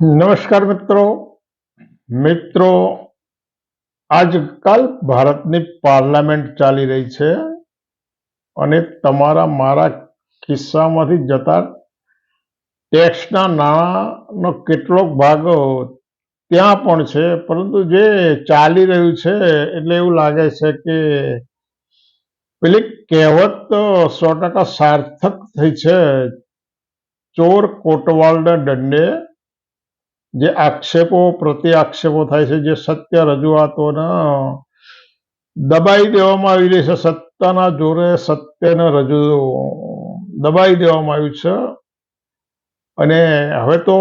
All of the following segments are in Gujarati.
નમસ્કાર મિત્રો. મિત્રો, આજકાલ ભારતની પાર્લામેન્ટ ચાલી રહી છે અને તમારા, મારા ખિસ્સામાંથી જતા ટેક્સના નાણાંનો કેટલોક ભાગ ત્યાં પણ છે, પરંતુ જે ચાલી રહ્યું છે એટલે એવું લાગે છે કે પેલી કહેવત સો ટકા સાર્થક થઈ છે. ચોર કોટવાલના દંડે જે આક્ષેપો પ્રત્યે આક્ષેપો થાય છે, જે સત્ય રજૂઆતોના દબાઈ દેવામાં આવી રહી છે, સત્તાના જોરે સત્યને રજૂ દબાઈ દેવામાં આવ્યું છે. અને હવે તો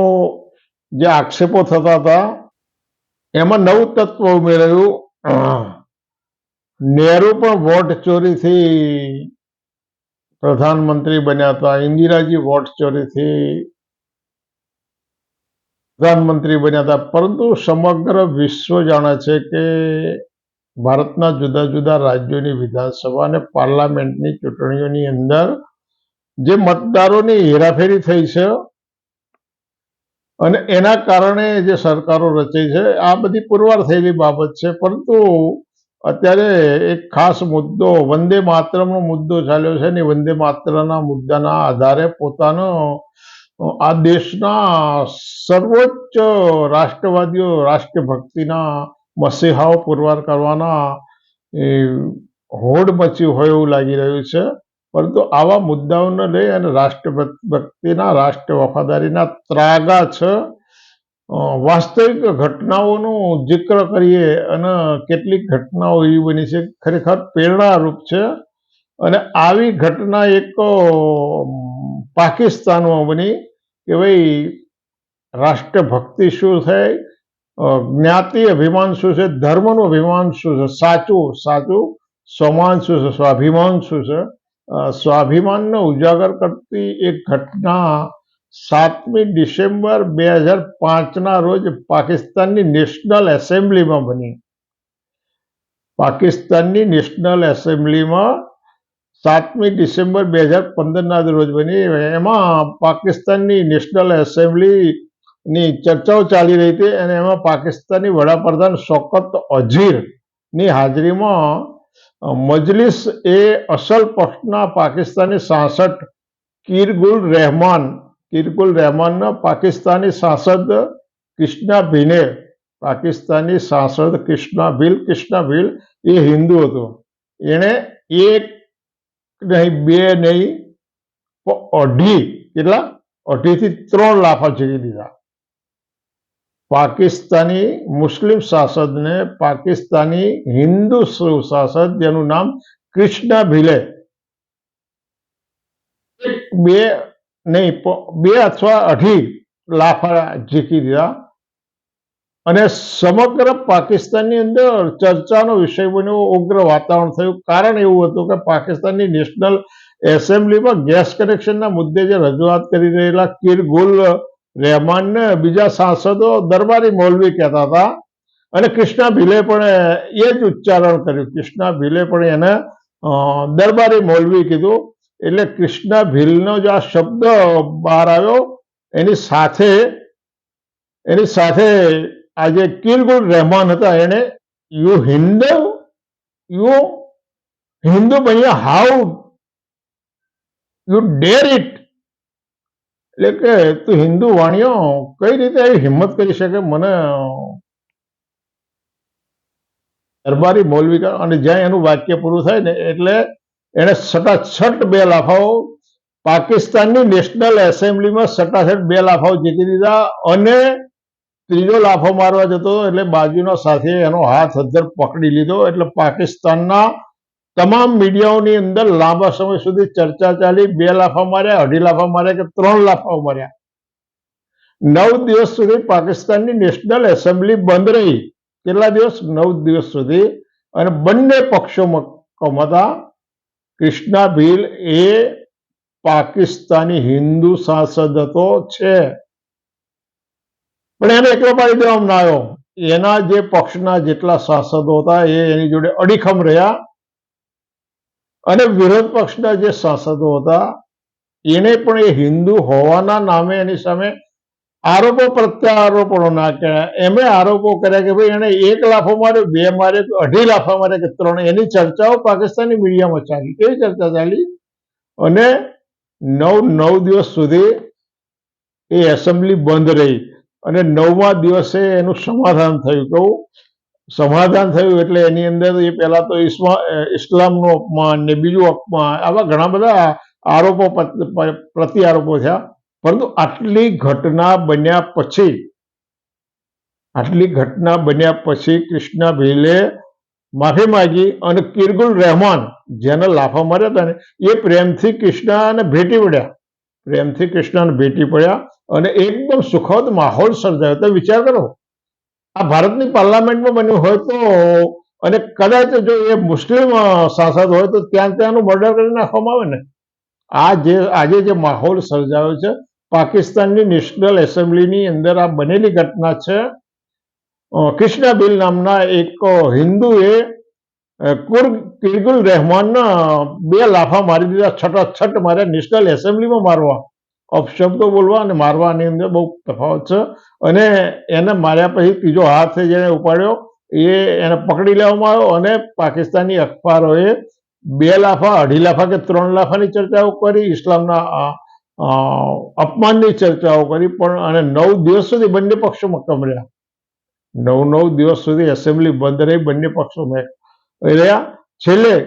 જે આક્ષેપો થતા હતા, એમાં નવું તત્વ ઉમેરાયું. નહેરુ પણ વોટ ચોરીથી પ્રધાનમંત્રી બન્યા હતા. ઇન્દિરાજી વોટ ચોરીથી પ્રધાનમંત્રી બન્યા હતા. પરંતુ સમગ્ર વિશ્વ જાણે છે કે ભારતના જુદા જુદા રાજ્યોની વિધાનસભા અને પાર્લામેન્ટની ચૂંટણીઓની અંદર જે મતદારોની હેરાફેરી થઈ છે અને એના કારણે જે સરકારો રચી છે, આ બધી પુરવાર થયેલી બાબત છે. પરંતુ અત્યારે એક ખાસ મુદ્દો વંદે માતરમનો મુદ્દો ચાલ્યો છે ને વંદે માતરના મુદ્દાના આધારે પોતાનો આ દેશના સર્વોચ્ચ રાષ્ટ્રવાદીઓ, રાષ્ટ્રભક્તિના મસીહાઓ પુરવાર કરવાના હોડ મચ્યું હોય એવું લાગી રહ્યું છે. પરંતુ આવા મુદ્દાઓને લઈ અને રાષ્ટ્રભક્તિના, રાષ્ટ્ર વફાદારીના ત્રાગા છે. વાસ્તવિક ઘટનાઓનું જિક્ર કરીએ અને કેટલીક ઘટનાઓ એવી બની છે ખરેખર પ્રેરણારૂપ છે. અને આવી ઘટના એક પાકિસ્તાનમાં બની. કે ભાઈ, રાષ્ટ્રભક્તિ શું છે? જ્ઞાતિ અભિમાન શું છે? ધર્મનું અભિમાન શું છે? સાચું સાચું. સ્વમાન શું છે? સ્વાભિમાન શું છે? સ્વાભિમાનને ઉજાગર કરતી એક ઘટના સાતમી ડિસેમ્બર બે હજાર પાંચના રોજ પાકિસ્તાનની નેશનલ એસેમ્બલીમાં બની. પાકિસ્તાનની નેશનલ એસેમ્બલીમાં સાતમી ડિસેમ્બર બે હજાર પંદરના રોજ બની, એમાં પાકિસ્તાનની નેશનલ એસેમ્બલીની ચર્ચાઓ ચાલી રહી હતી અને એમાં પાકિસ્તાની વડાપ્રધાન શોકત અઝીરની હાજરીમાં મજલિસ એ અસલ પક્ષના પાકિસ્તાની સાંસદ કિરગુલ રહેમાન, કિરગુલ રહેમાનના પાકિસ્તાની સાંસદ કૃષ્ણા ભીને પાકિસ્તાની સાંસદ કૃષ્ણા ભીલ કૃષ્ણા ભીલ એ હિન્દુ હતો. એણે એક નહીં બે નહીં અઢી. કેટલા? અઢીથી ત્રણ લાફા ઝીકી દીધા પાકિસ્તાની મુસ્લિમ સાંસદને પાકિસ્તાની હિન્દુ શાસક જેનું નામ કૃષ્ણ ભીલે. બે નહીં બે અથવા અઢી લાફા ઝીકી દીધા અને સમગ્ર પાકિસ્તાનની અંદર ચર્ચાનો વિષય બન્યો, ઉગ્ર વાતાવરણ થયું. કારણ એવું હતું કે પાકિસ્તાનની નેશનલ એસેમ્બલીમાં ગેસ કનેક્શનના મુદ્દે જે રજૂઆત કરી રહેલા કિરગુલ રહેમાનને બીજા સાંસદો દરબારી મૌલવી કહેતા હતા. અને કૃષ્ણા ભીલે પણ એ જ ઉચ્ચારણ કર્યું. કૃષ્ણા ભીલે પણ એને દરબારી મૌલવી કીધું. એટલે કૃષ્ણા ભીલનો જે આ શબ્દ બહાર આવ્યો, એની સાથે એની સાથે આજે કિલગુલ રહેમાન હતા. એને યુ હિન્દુ યુ હિન્દુ બન્યા હાઉ યુ ડેર ઇટ. એટલે કે તું હિન્દુ વાણિયો, કઈ રીતે આવી હિંમત કરી શકે? મને દરબારી મૌલવી અને જ્યાં એનું વાક્ય પૂરું થાય ને, એટલે એને સટાછટ બે લાફાઓ પાકિસ્તાનની નેશનલ એસેમ્બલીમાં સટાસટ બે લાફાઓ જીતી દીધા અને ત્રીજો લાફો મારવા જતો એટલે બાજુનો સાથે એનો હાથ અદ્ધર પકડી લીધો. એટલે પાકિસ્તાનના તમામ મીડિયાઓની અંદર લાંબા સમય સુધી ચર્ચા ચાલી. બે લાફા માર્યા, અઢી લાફા માર્યા કે ત્રણ લાફા માર્યા. નવ દિવસ સુધી પાકિસ્તાનની નેશનલ એસેમ્બલી બંધ રહી. કેટલા દિવસ? નવ દિવસ સુધી. અને બંને પક્ષોમાં હતા. કૃષ્ણા ભીલ એ પાકિસ્તાની હિન્દુ સાંસદ હતો, છે. પણ એને એકલો પાડી દેવામાં ના આવ્યો. એના જે પક્ષના જેટલા સાંસદો હતા એની જોડે અડીખમ રહ્યા. અને વિરોધ પક્ષના જે સાંસદો હતા, એને પણ એ હિન્દુ હોવાના નામે એની સામે આરોપો પ્રત્યારોપણો કર્યા. એમણે આરોપો કર્યા કે ભાઈ એને એક લાફો માર્યો, બે માર્યો અઢી લાફા માર્યા કે ત્રણ. એની ચર્ચાઓ પાકિસ્તાની મીડિયામાં ચાલી. કેવી ચર્ચા ચાલી? અને નવ નવ દિવસ સુધી એ એસેમ્બલી બંધ રહી. અને નવમા દિવસે એનું સમાધાન થયું. કહું સમાધાન થયું એટલે એની અંદર એ પહેલા તો ઇસ્લામનું અપમાન ને બીજું અપમાન, આવા ઘણા બધા આરોપો પ્રતિ આરોપો થયા. પરંતુ આટલી ઘટના બન્યા પછી, આટલી ઘટના બન્યા પછી કૃષ્ણા ભીલે માફી માંગી અને કિરગુલ રહેમાન, જેને લાફા માર્યા હતા ને, એ પ્રેમથી કૃષ્ણાને ભેટી પડ્યા પ્રેમથી કૃષ્ણને ભેટી પડ્યા અને એકદમ સુખદ માહોલ સર્જાયો. તો વિચાર કરો આ ભારતની પાર્લામેન્ટમાં બન્યું હોય તો અને કદાચ જો એ મુસ્લિમ સાંસદ હોય તો ત્યાં ત્યાંનું મર્ડર કરી નાખવામાં આવે ને. આ જે આજે જે માહોલ સર્જાયો છે પાકિસ્તાનની નેશનલ એસેમ્બલીની અંદર આ બનેલી ઘટના છે. અ, કૃષ્ણા બિલ નામના એક હિન્દુએ કિરગુલ રહેમાનના બે લાફા મારી દીધા. છટાછટ માર્યા નેશનલ એસેમ્બલીમાં મારવા. અપશબ્દો બોલવા અને મારવાની અંદર બહુ તફાવત છે. અને એને માર્યા પછી ત્રીજો હાથ જેને ઉપાડ્યો, એ એને પકડી લેવામાં આવ્યો અને પાકિસ્તાની અખબારોએ બે લાફા, અઢી લાફા કે ત્રણ લાફાની ચર્ચાઓ કરી, ઇસ્લામના અપમાનની ચર્ચાઓ કરી, પણ અને નવ દિવસ સુધી બંને પક્ષોમાં કમર્યા. નવ નવ દિવસ સુધી એસેમ્બલી બંધ રહી, બંને પક્ષો મેં રહ્યા. છેલ્લે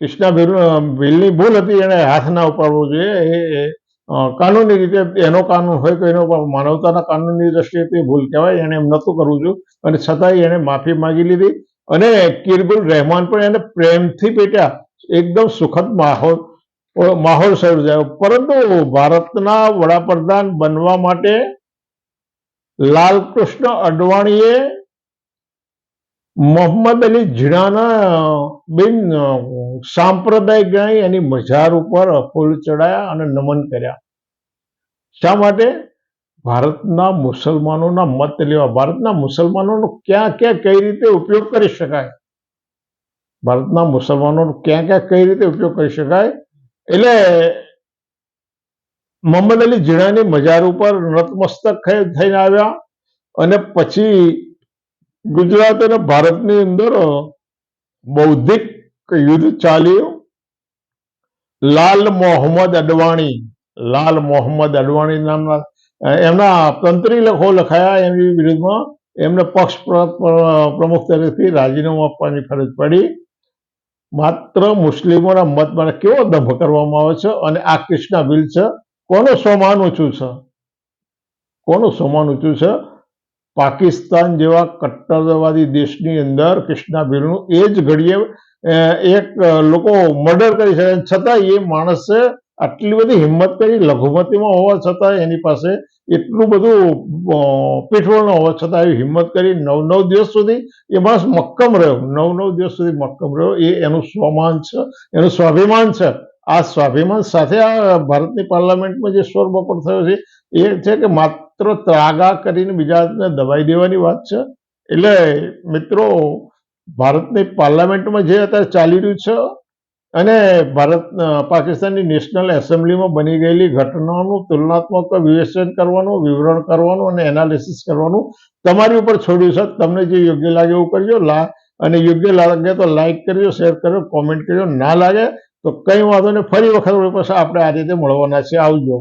કૃષ્ણા ભીલ- ભીલની ભૂલ હતી એને હાથ ના ઉપાડવો જોઈએ. એ, કાનૂની રીતે એનો કાનૂન હોય તો એનો માનવતાના કાનૂનની દ્રષ્ટિએ તે ભૂલ કહેવાય એને એમ નહોતું કરવું જોઈએ અને છતાંય એને માફી માંગી લીધી. અને કિરબુલ રહેમાન પણ એને પ્રેમથી પેટ્યા. એકદમ સુખદ માહોલ માહોલ સર્જાયો. પરંતુ ભારતના વડાપ્રધાન બનવા માટે લાલકૃષ્ણ અડવાણીએ મોહમ્મદ અલી ઝીણાના બિન સાંપ્રદાય ગણાઈ એની મજાર ઉપર ફૂલ ચડાયા અને નમન કર્યા. શા માટે? ભારતના મુસલમાનોના મત લેવા. ભારતના મુસલમાનોનો ક્યાં ક્યાં કઈ રીતે ઉપયોગ કરી શકાય? ભારતના મુસલમાનોનો ક્યાં ક્યાં કઈ રીતે ઉપયોગ કરી શકાય? એટલે મોહમ્મદ અલી ઝીણાની મજાર ઉપર નતમસ્તક થઈ- થઈને આવ્યા અને પછી ગુજરાત અને ભારતની અંદર બૌદ્ધિક યુદ્ધ ચાલ્યું. લાલ મોહમ્મદ અડવાણી, લાલ મોહમ્મદ અડવાણી નામના એમના તંત્રી લખો લખાયા એમની વિરુદ્ધમાં. એમને પક્ષ પ્ર- પ્ર- પ્રમુખ તરીકેથી રાજીનામું આપવાની ફરજ પડી. માત્ર મુસ્લિમોના મત માટે કેવો દંભ કરવામાં આવે છે અને આ કૃષ્ણા બિલ છે? કોનું સોમાન ઊંચું છે? કોનું સોમાન ઊંચું છે? પાકિસ્તાન જેવા કટ્ટરવાદી દેશની અંદર કૃષ્ણા બિલનું એ જ ઘડીએ એક લોકો મર્ડર કરી શકે છતાં એ માણસે આટલી બધી હિંમત કરી, લઘુમતીમાં હોવા છતાં એની પાસે એટલું બધું પીઠવળ ન હોવા છતાં એવી હિંમત કરી. નવ નવ દિવસ સુધી એ માણસ મક્કમ રહ્યો. નવ નવ દિવસ સુધી મક્કમ રહ્યો. એ એનું સ્વમાન છે, એનું સ્વાભિમાન છે. આ સ્વાભિમાન સાથે આ ભારતની પાર્લામેન્ટમાં જે શોર બકોર થયો છે, એ છે કે માત્ર ત્રાગા કરીને બીજાને દબાઈ દેવાની વાત છે. એટલે મિત્રો, ભારતની પાર્લામેન્ટમાં જે અત્યારે ચાલી રહ્યું છે અને ભારત પાકિસ્તાનની નેશનલ એસેમ્બલીમાં બની ગયેલી ઘટનાઓનું તુલનાત્મક વિવેચન કરવાનું, વિવરણ કરવાનું અને એનાલિસિસ કરવાનું તમારી ઉપર છોડ્યું છે. તમને જે યોગ્ય લાગે એવું કરજો. લા, અને યોગ્ય લાગે તો લાઇક કરજો, શેર કરજો, કોમેન્ટ કરજો. ના લાગે તો કંઈ વાંધો નહીં. ફરી વખત આપણે આ રીતે મળવાના છે આવજો.